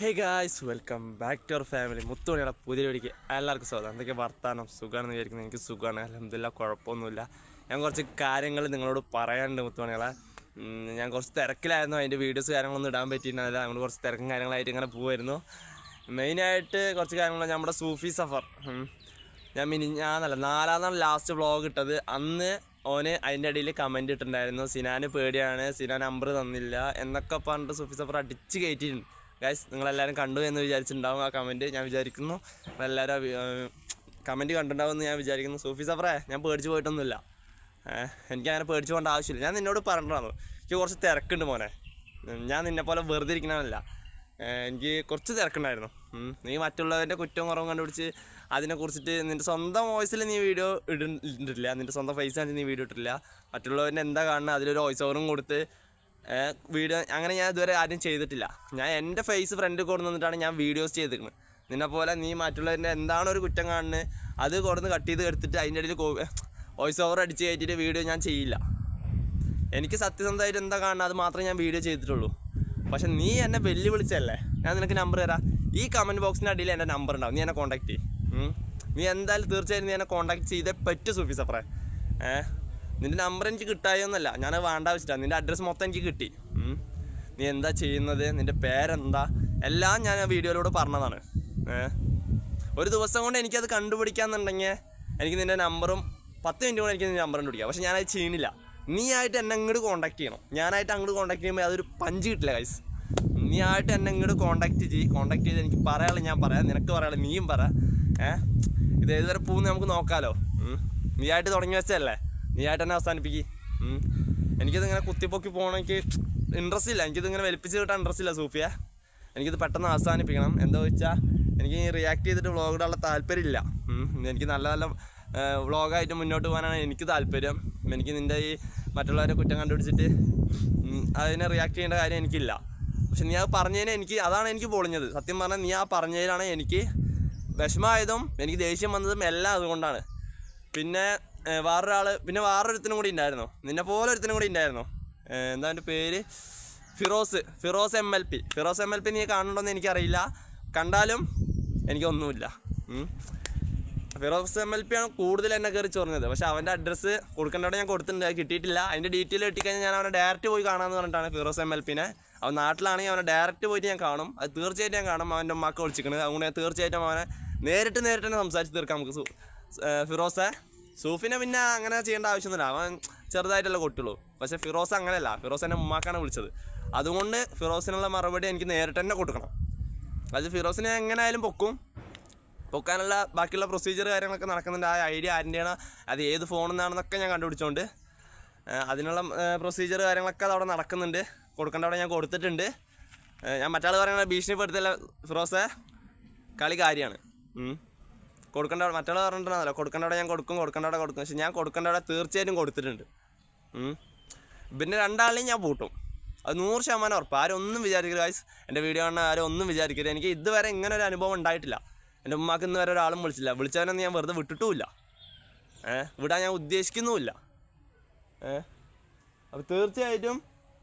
Hey guys welcome back to our family മുത്തുമണിയുടെ പുതിയ വീടിക്ക് എല്ലാവർക്കും സ്വാഗതം. എന്തൊക്കെ വർത്താനം? സുഖമാണെന്ന് വിചാരിക്കുന്നത് എനിക്ക് സുഖമാണ് അലഹമില്ല കുഴപ്പമൊന്നുമില്ല. ഞാൻ കുറച്ച് കാര്യങ്ങൾ നിങ്ങളോട് പറയാനുണ്ട് മുത്തുമണികളെ. ഞാൻ കുറച്ച് തിരക്കിലായിരുന്നു. അതിന്റെ വീഡിയോസ് കാര്യങ്ങളൊന്നും ഇടാൻ പറ്റിയിട്ടുണ്ടായില്ല നമ്മൾ കുറച്ച് തിരക്കും കാര്യങ്ങളായിട്ട് ഇങ്ങനെ പോകുമായിരുന്നു മെയിനായിട്ട് കുറച്ച് കാര്യങ്ങൾ നമ്മുടെ സൂഫി സഫർ. ഞാൻ മിനി ഞാനല്ല നാലാം ലാസ്റ്റ് വ്ളോഗ് ഇട്ടത്. അന്ന് ഓന് അതിന്റെ ഇടയിൽ കമന്റ് ഇട്ടിട്ടുണ്ടായിരുന്നു. സിനാന് പേടിയാണ്. സിനാൻ നമ്പർ തന്നില്ല. എന്നൊക്കെ പറഞ്ഞിട്ട് സൂഫി സഫർ അടിച്ച് കയറ്റിയിട്ടുണ്ട്. ഗൈസ് നിങ്ങളെല്ലാവരും കണ്ടു എന്ന് വിചാരിച്ചിട്ടുണ്ടാവും ആ കമന്റ് ഞാൻ വിചാരിക്കുന്നു എല്ലാവരും കമന്റ് കണ്ടിട്ടുണ്ടാവുമെന്ന് ഞാൻ വിചാരിക്കുന്നു. സൂഫി സഫറേ ഞാൻ പേടിച്ച് പോയിട്ടൊന്നുമില്ല. എനിക്ക് എനിക്കങ്ങനെ പേടിച്ച് പോകേണ്ട ആവശ്യമില്ല. ഞാൻ നിന്നോട് പറഞ്ഞിട്ടാണ് എനിക്ക് കുറച്ച് തിരക്കുണ്ട് മോനെ. ഞാൻ നിന്നെ പോലെ വെറുതെ ഇരിക്കണമല്ല. എനിക്ക് കുറച്ച് തിരക്കുണ്ടായിരുന്നു. നീ മറ്റുള്ളവരുടെ കുറ്റവും കുറവും കണ്ടുപിടിച്ച് അതിനെക്കുറിച്ചിട്ട് നിന്റെ സ്വന്തം വോയിസിൽ നീ വീഡിയോ ഇടിട്ടില്ല നിന്റെ സ്വന്തം ഫേസ് കാണിച്ച് നീ വീഡിയോ ഇട്ടില്ല മറ്റുള്ളവന്റെ എന്താ കാണുന്നത് അതിലൊരു വോയിസ് ഓവറും കൊടുത്ത് വീഡിയോ അങ്ങനെ ഞാൻ ഇതുവരെ ആരും ചെയ്തിട്ടില്ല. ഞാൻ എന്റെ ഫേസ് ഫ്രണ്ട് കൊണ്ടു വന്നിട്ടാണ് ഞാൻ വീഡിയോസ് ചെയ്തിരിക്കുന്നത്. നിന്നെ പോലെ നീ മറ്റുള്ളവരുടെ എന്താണ് ഒരു കുറ്റം കാണുന്നത് അത് കൊടുന്ന് കട്ട് ചെയ്ത് എടുത്തിട്ട് അതിന്റെ ഇടയിൽ വോയിസ് ഓവർ അടിച്ച് കയറ്റിയിട്ട് വീഡിയോ ഞാൻ ചെയ്യില്ല. എനിക്ക് സത്യസന്ധമായിട്ട് എന്താ കാണുന്നത് അത് മാത്രമേ ഞാൻ വീഡിയോ ചെയ്തിട്ടുള്ളൂ. പക്ഷെ നീ എന്നെ വെല്ലുവിളിച്ചല്ലേ? ഞാൻ നിനക്ക് നമ്പർ തരാം. ഈ കമന്റ് ബോക്സിന്റെ അടിയിൽ എന്റെ നമ്പർ ഉണ്ടാവും. നീ എന്നെ കോൺടാക്ട് ചെയ്യും. നീ എന്തായാലും തീർച്ചയായും നീ എന്നെ കോൺടാക്ട് ചെയ്തേ പറ്റൂ സൂഫി സഫറെ. ഏഹ് നിന്റെ നമ്പർ എനിക്ക് കിട്ടായെന്നല്ല ഞാൻ വേണ്ട വെച്ചിട്ടാണ് നിന്റെ അഡ്രസ്സ് മൊത്തം എനിക്ക് കിട്ടി. നീ എന്താ ചെയ്യുന്നത്? നിന്റെ പേരെന്താ? എല്ലാം ഞാൻ ആ വീഡിയോയിലൂടെ പറഞ്ഞതാണ്. ഒരു ദിവസം കൊണ്ട് എനിക്കത് കണ്ടുപിടിക്കാന്നുണ്ടെങ്കിൽ എനിക്ക് നിന്റെ നമ്പറും പത്ത് മിനിറ്റ് കൊണ്ട് എനിക്ക് നിന്റെ നമ്പർ കണ്ടുപിടിക്കാം. പക്ഷെ ഞാനത് ചെയ്യണില്ല. നീ ആയിട്ട് എന്നെ അങ്ങോട്ട് കോൺടാക്ട് ചെയ്യണം. ഞാനായിട്ട് അങ്ങോട്ട് കോൺടാക്ട് ചെയ്യുമ്പോൾ അതൊരു പഞ്ച് കിട്ടില്ല കൈസ് നീ ആയിട്ട് എന്നെ അങ്ങോട്ട് കോൺടാക്ട് ചെയ്യ് കോൺടാക്ട് ചെയ്ത് എനിക്ക് പറയാനുള്ള ഞാൻ പറയാം. നിനക്ക് പറയാനുള്ള നീയും പറ. ഏഹ് ഇത് ഏതുവരെ പോകുന്ന നമുക്ക് നോക്കാമല്ലോ നീ ആയിട്ട് തുടങ്ങി വെച്ചതല്ലേ? നീ ആയിട്ട് തന്നെ അവസാനിപ്പിക്കും. ഉം. എനിക്കിത് ഇങ്ങനെ കുത്തിപ്പൊക്കി പോകണമെങ്കിൽ ഇൻട്രസ്റ്റ് ഇല്ല. എനിക്കിത് ഇങ്ങനെ വലിപ്പിച്ച് കിട്ടാൻ ഇൻട്രസ്റ്റ് ഇല്ല സൂഫിയ. എനിക്കിത് പെട്ടെന്ന് അവസാനിപ്പിക്കണം. എന്താ വെച്ചാൽ എനിക്ക് റിയാക്ട് ചെയ്തിട്ട് വ്ളോഗ് ഇടാനുള്ള താല്പര്യമില്ല. എനിക്ക് നല്ല നല്ല വ്ളോഗായിട്ട് മുന്നോട്ട് പോകാനാണ് എനിക്ക് താല്പര്യം. എനിക്ക് നിന്റെ ഈ മറ്റുള്ളവരെ കുറ്റം കണ്ടുപിടിച്ചിട്ട് അതിനെ റിയാക്ട് ചെയ്യേണ്ട കാര്യം എനിക്കില്ല. പക്ഷെ നീ അത് പറഞ്ഞതിന് എനിക്ക് അതാണ് എനിക്ക് പൊളിഞ്ഞത്. സത്യം പറഞ്ഞാൽ നീ ആ പറഞ്ഞതിലാണ് എനിക്ക് വിഷമമായതും എനിക്ക് ദേഷ്യം വന്നതും എല്ലാം അതുകൊണ്ടാണ്. പിന്നെ വേറൊരാൾ പിന്നെ വേറൊരുത്തനും കൂടി ഉണ്ടായിരുന്നു നിന്നെ പോലെ ഒരുത്തനും കൂടി ഉണ്ടായിരുന്നു എന്താ എന്റെ പേര്? Firoz Firoz M L P. Firoz M L P നീ കാണുന്നുണ്ടോയെന്ന് എനിക്കറിയില്ല. കണ്ടാലും എനിക്കൊന്നുമില്ല. ഫിറോസ് എം എൽ പി ആണ് കൂടുതൽ എന്നെ കയറി ചൊറിഞ്ഞത്. പക്ഷെ അവന്റെ അഡ്രസ്സ് കൊടുക്കേണ്ടവിടെ ഞാൻ കൊടുത്തിട്ടുണ്ട്. കിട്ടിയിട്ടില്ല. അതിന്റെ ഡീറ്റെയിൽ കിട്ടിക്കഴിഞ്ഞാൽ ഞാൻ അവനെ ഡയറക്റ്റ് പോയി കാണാമെന്ന് പറഞ്ഞിട്ടാണ് ഫിറോസ് എം എൽ പിന്നെ അവൻ നാട്ടിലാണെങ്കിൽ അവനെ ഡയറക്റ്റ് പോയിട്ട് ഞാൻ കാണും. അത് തീർച്ചയായിട്ടും ഞാൻ കാണും അവന്റെ ഉമ്മാക്ക് വിളിച്ചിരിക്കുന്നത് അതുകൊണ്ട് തീർച്ചയായിട്ടും അവനെ നേരിട്ട് നേരിട്ട് തന്നെ സംസാരിച്ച് തീർക്കാം നമുക്ക് ഫിറോസെ. സൂഫിനെ പിന്നെ അങ്ങനെ ചെയ്യേണ്ട ആവശ്യമൊന്നുമില്ല. അവൻ ചെറുതായിട്ടല്ലേ കൊട്ടുള്ളൂ. പക്ഷെ ഫിറോസ് അങ്ങനെയല്ല. ഫിറോസ് എന്നെ ഉമ്മാക്കാണ് വിളിച്ചത്. അതുകൊണ്ട് ഫിറോസിനുള്ള മറുപടി എനിക്ക് നേരിട്ട് തന്നെ കൊടുക്കണം. അത് ഫിറോസിനെ എങ്ങനെയായാലും പൊക്കും. പൊക്കാനുള്ള ബാക്കിയുള്ള പ്രൊസീജിയർ കാര്യങ്ങളൊക്കെ നടക്കുന്നുണ്ട്. ആ ഐഡിയ ആരുടെയാണ് അത് ഏത് ഫോണിൽ നിന്നാണെന്നൊക്കെ ഞാൻ കണ്ടുപിടിച്ചോണ്ട്. ആ, അതിനുള്ള പ്രൊസീജിയർ കാര്യങ്ങളൊക്കെ അവിടെ നടക്കുന്നുണ്ട്. കൊടുക്കേണ്ട അവിടെ ഞാൻ കൊടുത്തിട്ടുണ്ട്. ഞാൻ മറ്റാൾ പറയുന്നത് ഭീഷണിപ്പെടുത്തല്ല ഫിറോസെ. കളി കാര്യമാണ്. കൊടുക്കേണ്ട മറ്റുള്ള പറഞ്ഞിട്ടുണ്ടല്ലോ കൊടുക്കേണ്ട അവിടെ ഞാൻ കൊടുക്കും കൊടുക്കേണ്ട അവിടെ കൊടുക്കും. പക്ഷെ ഞാൻ കൊടുക്കേണ്ട അവിടെ തീർച്ചയായിട്ടും കൊടുത്തിട്ടുണ്ട്. പിന്നെ രണ്ടാളെയും ഞാൻ പൂട്ടും. അത് നൂറ് ശതമാനം ഉറപ്പ്. ആരും ഒന്നും വിചാരിക്കരുത് ഗൈസ് എന്റെ വീഡിയോ കാണാൻ ആരും ഒന്നും വിചാരിക്കരുത്. എനിക്ക് ഇതുവരെ ഇങ്ങനെ ഒരു അനുഭവം ഉണ്ടായിട്ടില്ല. എന്റെ ഉമ്മാക്ക് ഇന്ന് വരെ ഒരാളും വിളിച്ചില്ല. വിളിച്ചവനൊന്നും ഞാൻ വെറുതെ വിട്ടിട്ടുമില്ല. ഏഹ് വിടാൻ ഞാൻ ഉദ്ദേശിക്കുന്നുമില്ല. ഏഹ് അപ്പോൾ തീർച്ചയായിട്ടും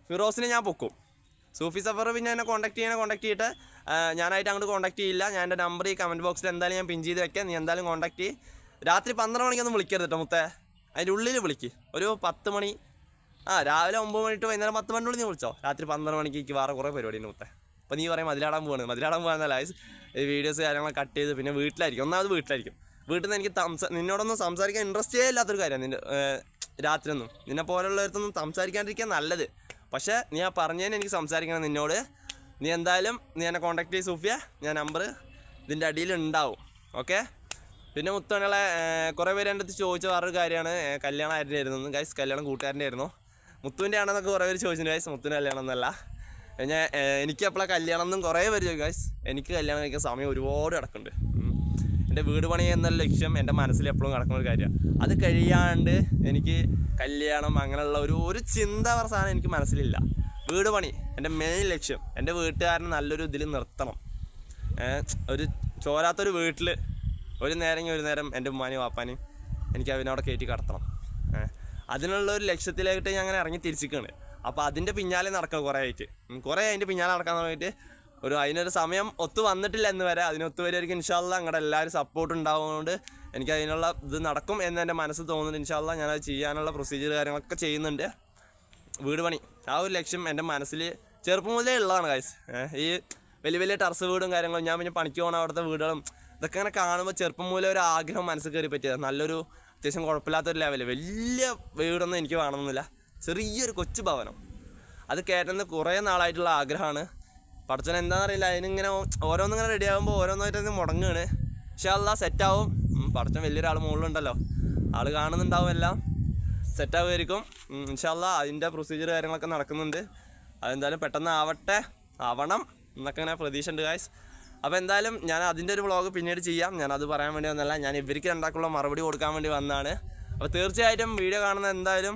ഫിറോസിനെ ഞാൻ പൊക്കും. സൂഫി സഫർ പിന്നെ എന്നെ കോൺടാക്ട് ചെയ്യണേ കോൺടാക്ട് ചെയ്തിട്ട് ഞാനായിട്ട് അങ്ങോട്ട് കോൺടാക്ട് ചെയ്യില്ല. ഞാൻ എന്റെ നമ്പർ ഈ കമന്റ് ബോക്സിൽ എന്തായാലും ഞാൻ പിൻ ചെയ്ത് വെക്കാം. നീ എന്തായാലും കോൺടാക്ട് ചെയ്യും. രാത്രി പന്ത്രണ്ട് മണിക്കൊന്നും വിളിക്കരുത് കേട്ടോ മുത്തേ. അതിന്റെ ഉള്ളിൽ വിളിക്ക്. ഒരു പത്ത് മണി ആ രാവിലെ ഒമ്പത് മണി ടു വൈകുന്നേരം പത്ത് മണിനുള്ളിൽ നീ വിളിച്ചോ. രാത്രി പന്ത്രണ്ട് മണിക്ക് വേറെ കുറേ പരിപാടി ഉണ്ട് മുത്തേ. അപ്പോൾ നീ പറയും മതിലാടാൻ പോവാണ്. മതിലാടാൻ പോകാന്നല്ല ഈ വീഡിയോസ് കാര്യങ്ങളൊക്കെ കട്ട് ചെയ്ത് പിന്നെ വീട്ടിലായിരിക്കും. ഒന്നാമത് വീട്ടിലായിരിക്കും. വീട്ടിൽ നിന്ന് എനിക്ക് സംസാ നിന്നോടൊന്നും സംസാരിക്കാൻ ഇൻട്രസ്റ്റേ ഇല്ലാത്തൊരു കാര്യമാണ് നിന്റെ രാത്രിയൊന്നും. നിന്നെ പോലുള്ളവരത്തൊന്നും സംസാരിക്കാണ്ടിരിക്കാൻ നല്ലത്. പക്ഷേ നീ ആ പറഞ്ഞതിന് എനിക്ക് സംസാരിക്കണം നിന്നോട്. നീ എന്തായാലും നീ എന്നെ കോൺടാക്ട് ചെയ്ത് സൂഫിയ. ഞാൻ നമ്പർ ഇതിന്റെ അടിയിൽ ഉണ്ടാവും. ഓക്കെ പിന്നെ മുത്തങ്ങളെ കുറേ പേര് എന്റെ അടുത്ത് ചോദിച്ച വേറൊരു കാര്യമാണ്. കല്യാണം ആരുടെ ആയിരുന്നു. ഗൈസ് കല്യാണം കൂട്ടുകാരന്റെ ആയിരുന്നു. മുത്തുവിന്റെ ആണെന്നൊക്കെ കുറേ പേര് ചോദിച്ചിട്ടുണ്ട് ഗൈസ് മുത്തുവിന്റെ കല്യാണം എന്നല്ല ഞാൻ എനിക്ക് അപ്പോഴാണ് കല്യാണം എന്നും കുറേ പേര് ചോദിക്കും ഗൈസ് എനിക്ക് കല്യാണം കഴിക്കാൻ സമയം ഒരുപാട് കിടക്കുന്നുണ്ട്. എന്റെ വീട് പണി എന്നുള്ള ലക്ഷ്യം എന്റെ മനസ്സിൽ എപ്പോഴും കിടക്കുന്ന ഒരു കാര്യമാണ്. അത് കഴിയാണ്ട് എനിക്ക് കല്യാണം അങ്ങനെയുള്ള ഒരു ഒരു ചിന്ത സാധനം എനിക്ക് മനസ്സിലില്ല. വീട് പണി എന്റെ മെയിൻ ലക്ഷ്യം എന്റെ വീട്ടുകാരനെ നല്ലൊരു ഇതിൽ നിർത്തണം. ഒരു ചോരാത്തൊരു വീട്ടിൽ ഒരു നേരം ഒരു നേരം എന്റെ ഉമ്മാനെയും വാപ്പാനെയും എനിക്ക് അവനവിടെ കയറ്റി കടത്തണം. അതിനുള്ള ഒരു ലക്ഷ്യത്തിലായിട്ട് ഞാൻ അങ്ങനെ ഇറങ്ങി തിരിച്ചിരിക്കുകയാണ്. അപ്പോൾ അതിന്റെ പിന്നാലെ നടക്കുക കുറേ ആയിട്ട് കുറേ അതിന്റെ പിന്നാലെ നടക്കാൻ തുടങ്ങിയിട്ട് ഒരു അതിനൊരു സമയം ഒത്തു വന്നിട്ടില്ല എന്ന് വരെ. അതിനൊത്തു വരുമായിരിക്കും ഇൻഷാല്ല അങ്ങടെ എല്ലാവരും സപ്പോർട്ട് ഉണ്ടാവുന്നതുകൊണ്ട് എനിക്ക് അതിനുള്ള ഇത് നടക്കും എന്ന് എന്റെ മനസ്സ് തോന്നുന്നുണ്ട്. ഇൻഷാല്ല ഞാനത് ചെയ്യാനുള്ള പ്രൊസീജിയർ കാര്യങ്ങളൊക്കെ ചെയ്യുന്നുണ്ട്. വീട് പണി. ആ ഒരു ലക്ഷ്യം എന്റെ മനസ്സിൽ ചെറുപ്പം മുതലേ ഉള്ളതാണ് കാശ് ഈ വലിയ വലിയ ടർസ് വീടും കാര്യങ്ങളും ഞാൻ പിന്നെ പണിക്ക് പോകണ അവിടുത്തെ വീടുകളും ഇതൊക്കെ ഇങ്ങനെ കാണുമ്പോൾ ചെറുപ്പം മൂലം ഒരു ആഗ്രഹം മനസ്സിൽ കയറി പറ്റിയത്. നല്ലൊരു അത്യാവശ്യം കുഴപ്പമില്ലാത്തൊരു ലെവൽ വലിയ വീടൊന്നും എനിക്ക് വേണമെന്നില്ല. ചെറിയൊരു കൊച്ചു ഭവനം. അത് കയറ്റുന്ന കുറേ നാളായിട്ടുള്ള ആഗ്രഹമാണ്. പഠിച്ചൻ എന്താണെന്നറിയില്ല അതിനിങ്ങനെ ഓരോന്നിങ്ങനെ റെഡി ആകുമ്പോൾ ഓരോന്നായിട്ട് മുടങ്ങുകയാണ് പക്ഷെ അല്ല സെറ്റാവും പഠിച്ചൻ വലിയൊരാൾ മുകളിലുണ്ടല്ലോ. ആൾ കാണുന്നുണ്ടാവും എല്ലാം. സെറ്റാവുമായിരിക്കും ഇൻഷാല്ല അതിന്റെ പ്രൊസീജിയർ കാര്യങ്ങളൊക്കെ നടക്കുന്നുണ്ട്. അതെന്തായാലും പെട്ടെന്ന് ആവട്ടെ. ആവണം എന്നൊക്കെ ഇങ്ങനെ പ്രതീക്ഷ ഉണ്ട് ഗായ്സ് അപ്പോൾ എന്തായാലും ഞാൻ അതിന്റെ ഒരു വ്ളോഗ് പിന്നീട് ചെയ്യാം. ഞാൻ അത് പറയാൻ വേണ്ടി വന്നല്ല ഞാൻ ഇവർക്ക് രണ്ടാക്കുള്ള മറുപടി കൊടുക്കാൻ വേണ്ടി വന്നതാണ്. അപ്പോൾ തീർച്ചയായിട്ടും വീഡിയോ കാണുന്ന എന്തായാലും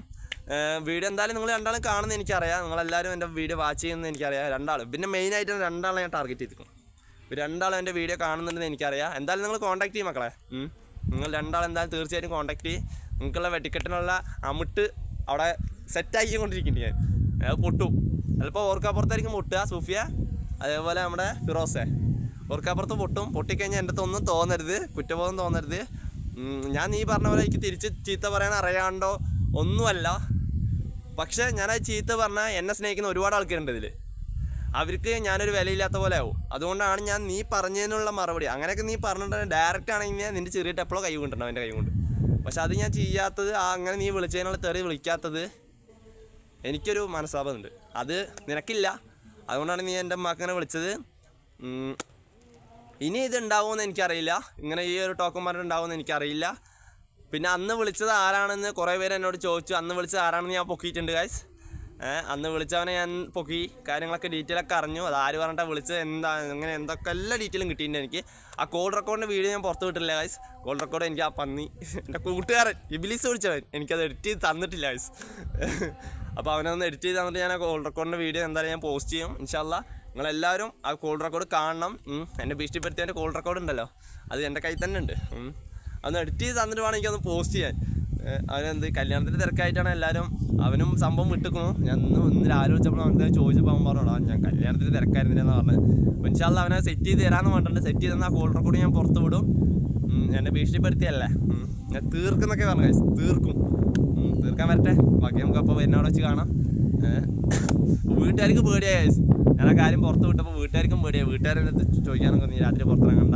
വീഡിയോ എന്തായാലും നിങ്ങൾ രണ്ടാളും കാണുന്നത് എനിക്കറിയാം. നിങ്ങളെല്ലാവരും എന്റെ വീഡിയോ വാച്ച് ചെയ്യുന്നത് എനിക്കറിയാം. രണ്ടാളും. പിന്നെ മെയിനായിട്ട് രണ്ടാളെ ഞാൻ ടാർഗറ്റ് ചെയ്തിരിക്കും. രണ്ടാളും എന്റെ വീഡിയോ കാണുന്നുണ്ടെന്ന് എനിക്കറിയാം. എന്തായാലും നിങ്ങൾ കോൺടാക്ട് ചെയ്യും മക്കളെ. നിങ്ങൾ രണ്ടാളും എന്തായാലും തീർച്ചയായിട്ടും കോൺടാക്ട് ചെയ്യും. നിങ്ങൾക്കുള്ള വെട്ടിക്കെട്ടിനുള്ള അമിട്ട് അവിടെ സെറ്റാക്കിക്കൊണ്ടിരിക്കുന്നുണ്ട് ഞാൻ. അത് പൊട്ടും. ചിലപ്പോൾ ഓർക്കാപ്പുറത്തായിരിക്കും പൊട്ടുക സൂഫിയ. അതേപോലെ നമ്മുടെ ഫിറോസെ. ഓർക്കാപ്പുറത്ത് പൊട്ടും. പൊട്ടിക്കഴിഞ്ഞാൽ എന്റെ ഒന്നും തോന്നരുത്. കുറ്റബോധം തോന്നരുത്. ഞാൻ നീ പറഞ്ഞ പോലെ എനിക്ക് തിരിച്ച് ചീത്ത പറയാൻ അറിയാണ്ടോ? ഒന്നുമല്ല. പക്ഷേ ഞാൻ ഞാനത് ചീത്ത പറഞ്ഞാൽ എന്നെ സ്നേഹിക്കുന്ന ഒരുപാട് ആൾക്കാരുണ്ട് ഇതിൽ അവർക്ക് ഞാനൊരു വിലയില്ലാത്ത പോലെ ആവും. അതുകൊണ്ടാണ് ഞാൻ നീ പറഞ്ഞതിനുള്ള മറുപടി. അങ്ങനെയൊക്കെ നീ പറഞ്ഞിട്ട് ഡയറക്റ്റ് ആണെങ്കിൽ ഞാൻ നിന്റെ ചെറിയ എപ്പോഴോ കൈ കൊണ്ടിട്ടുണ്ടാവും എന്റെ കൈ കൊണ്ട്. പക്ഷെ അത് ഞാൻ ചെയ്യാത്തത് ആ അങ്ങനെ നീ വിളിച്ചതിനുള്ള തെറി വിളിക്കാത്തത് എനിക്കൊരു മനസ്താപമുണ്ട്. അത് നിനക്കില്ല. അതുകൊണ്ടാണ് നീ എന്റെ അമ്മക്കനെ വിളിച്ചത്. ഇനി ഇത് ഉണ്ടാവുമെന്ന് എനിക്കറിയില്ല. ഇങ്ങനെ ഈ ഒരു ഉണ്ടാവുമെന്ന് എനിക്കറിയില്ല. പിന്നെ അന്ന് വിളിച്ചത് ആരാണെന്ന് കുറേ പേര് എന്നോട് ചോദിച്ചു. അന്ന് വിളിച്ചത് ആരാണെന്ന് ഞാൻ പൊക്കിയിട്ടുണ്ട് ഗൈസ് അന്ന് വിളിച്ചവനെ ഞാൻ പൊക്കി. കാര്യങ്ങളൊക്കെ ഡീറ്റെയിൽ ഒക്കെ അറിഞ്ഞു. അത് ആര് പറഞ്ഞിട്ടാണ് വിളിച്ചത് എന്താ അങ്ങനെ എന്തൊക്കെ എല്ലാ ഡീറ്റെയിലും കിട്ടിയിട്ടുണ്ട് എനിക്ക്. ആ കോൾ റെക്കോർഡിന്റെ വീഡിയോ ഞാൻ പുറത്ത് വിട്ടില്ല ഗൈസ് കോൾ റെക്കോർഡ് എനിക്ക് ആ പന്നി എന്റെ കൂട്ടുകാരൻ ഇബിലിസ് വിളിച്ചവൻ. എനിക്കത് എഡിറ്റ് ചെയ്ത് തന്നിട്ടില്ല ഗൈസ് അപ്പോൾ അവനൊന്ന് എഡിറ്റ് ചെയ്ത് തന്നിട്ട് ഞാൻ ആ കോൾ റെക്കോർഡിന്റെ വീഡിയോ എന്തായാലും ഞാൻ പോസ്റ്റ് ചെയ്യും. ഇൻഷാല്ല നിങ്ങളെല്ലാവരും ആ കോൾ റെക്കോർഡ് കാണണം. എന്നെ ഭീഷണിപ്പെടുത്തിയതിന്റെ കോൾ റെക്കോർഡ് ഉണ്ടല്ലോ. അത് എന്റെ കയ്യിൽ തന്നെ ഉണ്ട്. ഉം. അതൊന്ന് എഡിറ്റ് ചെയ്ത് തന്നിട്ട് വേണം എനിക്കൊന്ന് പോസ്റ്റ് ചെയ്യാൻ. അവനെന്ത് കല്യാണത്തിന്റെ തിരക്കായിട്ടാണ് എല്ലാവരും അവനും സംഭവം വിട്ടുക്കണു. ഞാൻ ഇന്ന് ഇന്ന് രാവിലെ വിളിച്ചപ്പോൾ അവൻ ചോദിച്ചപ്പോൾ അവൻ പറഞ്ഞോടാ ഞാൻ കല്യാണത്തിന്റെ തിരക്കായിരുന്നില്ലെന്ന് പറഞ്ഞത്. ഇൻഷാല്ല അവനെ സെറ്റ് ചെയ്ത് തരാമെന്ന് പറഞ്ഞിട്ടുണ്ട്. സെറ്റ് ചെയ്തെന്ന് കോൾ റെക്കോർഡ് ഞാൻ പുറത്ത് വിടും. എന്നെ ഭീഷണിപ്പെടുത്തിയല്ലേ. ഞാൻ തീർക്കുന്നൊക്കെ പറഞ്ഞു. തീർക്കും. തീർക്കാൻ വരട്ടെ. ബാക്കി നമുക്ക് അപ്പോൾ വെച്ച് കാണാം. വീട്ടുകാർക്ക് പേടിയായി. ഞാൻ കാര്യം പുറത്ത് വിട്ടപ്പോൾ വീട്ടുകാർക്കും പേടിയായി വീട്ടുകാരുടെ അടുത്ത് ചോദിക്കാനൊക്കെ നീ രാത്രി പുറത്തിറങ്ങണ്ട.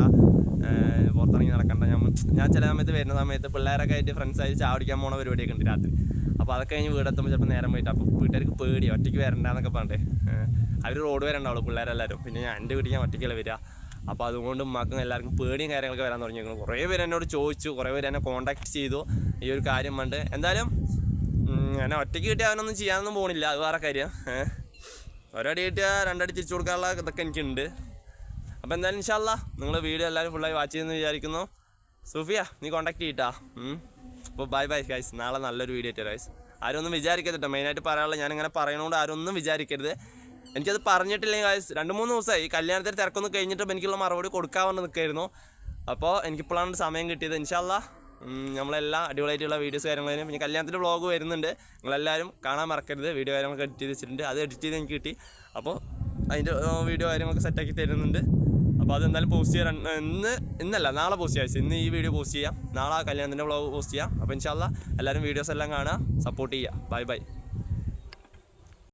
പുറത്തിറങ്ങി നടക്കണ്ട. ഞാൻ ഞാൻ ചില സമയത്ത് വരുന്ന സമയത്ത് പിള്ളേരൊക്കെ ആയിട്ട് ഫ്രണ്ട്സ് ആയിട്ട് ചാവടിക്കാൻ പോണ പരിപാടിയൊക്കെ ഉണ്ട് രാത്രി. അപ്പോൾ അതൊക്കെ കഴിഞ്ഞ് വീടെത്തുമ്പോൾ ചിലപ്പോൾ നേരം പോയിട്ട് അപ്പോൾ വീട്ടുകാർക്ക് പേടി ഒറ്റയ്ക്ക് വരണ്ടെന്നൊക്കെ പറഞ്ഞിട്ട്. അവർ റോഡ് വരെ ഉണ്ടാവുള്ളൂ പിള്ളേരെല്ലാവരും പിന്നെ ഞാൻ എന്റെ വീട്ടിൽ ഞാൻ ഒറ്റയ്ക്കല്ലേ വരിക. അപ്പോൾ അതുകൊണ്ട് ഉമ്മാക്കും എല്ലാവർക്കും പേടിയും കാര്യങ്ങളൊക്കെ വരാൻ തുടങ്ങിയിരിക്കുന്നു കുറേ പേര് എന്നോട് ചോദിച്ചു. കുറേ പേര് എന്നെ കോൺടാക്ട് ചെയ്തു. ഈ ഒരു കാര്യം കണ്ട് എന്തായാലും എന്നെ ഒറ്റയ്ക്ക് കിട്ടിയ അവനൊന്നും ചെയ്യാനൊന്നും പോകണില്ല അത് വേറെ കാര്യം. ഒരടി കിട്ടിയാൽ രണ്ടടി തിരിച്ചു കൊടുക്കാനുള്ള ഇതൊക്കെ എനിക്കുണ്ട്. അപ്പോൾ എന്തായാലും ഇൻഷാല്ല നിങ്ങൾ വീഡിയോ എല്ലാവരും ഫുള്ളായി വാച്ച് ചെയ്യുമെന്ന് വിചാരിക്കുന്നു. സൂഫിയ നീ കോൺടാക്ട് ചെയ്യട്ടാ. അപ്പോൾ ബൈ ബൈ ഗൈസ് നാളെ നല്ലൊരു വീഡിയോ ആയിട്ട് ഗൈസ് ആരും ഒന്നും വിചാരിക്കരുത് കേട്ടോ മെയിനായിട്ട് പറയാനുള്ള ഞാനിങ്ങനെ പറയണോണ്ട് ആരും ഒന്നും വിചാരിക്കരുത്. എനിക്കത് പറഞ്ഞിട്ടില്ലെങ്കിൽ ഗൈസ് രണ്ട് മൂന്ന് ദിവസമായി കല്യാണത്തിന് തിരക്കൊന്നും കഴിഞ്ഞിട്ട് എനിക്കുള്ള മറുപടി കൊടുക്കാമെന്ന് നിൽക്കായിരുന്നു അപ്പോൾ എനിക്കിപ്പോഴാണ് സമയം കിട്ടിയത്. ഇൻഷാല്ല നമ്മളെല്ലാം അടിപൊളിയായിട്ടുള്ള വീഡിയോസ് കാര്യങ്ങളും പിന്നെ കല്യാണത്തിന്റെ വ്ളോഗ് വരുന്നുണ്ട്. നിങ്ങളെല്ലാവരും കാണാൻ മറക്കരുത്. വീഡിയോ കാര്യങ്ങളൊക്കെ എഡിറ്റ് ചെയ്ത് വെച്ചിട്ടുണ്ട്. അത് എഡിറ്റ് ചെയ്ത് എനിക്ക് കിട്ടി. അപ്പോൾ അതിന്റെ വീഡിയോ കാര്യങ്ങളൊക്കെ സെറ്റാക്കി തരുന്നുണ്ട്. അപ്പോൾ അതെന്തായാലും പോസ്റ്റ് ചെയ്യാൻ ഇന്ന് ഇന്നല്ല നാളെ പോസ്റ്റ് ചെയ്യാം ഇന്ന് ഈ വീഡിയോ പോസ്റ്റ് ചെയ്യാം. നാളെ കല്യാണത്തിന്റെ വ്ളോഗ് പോസ്റ്റ് ചെയ്യാം. അപ്പോൾ ഇൻഷാല്ല എല്ലാവരും വീഡിയോസ് എല്ലാം കാണുക സപ്പോർട്ട് ചെയ്യുക. Bye bye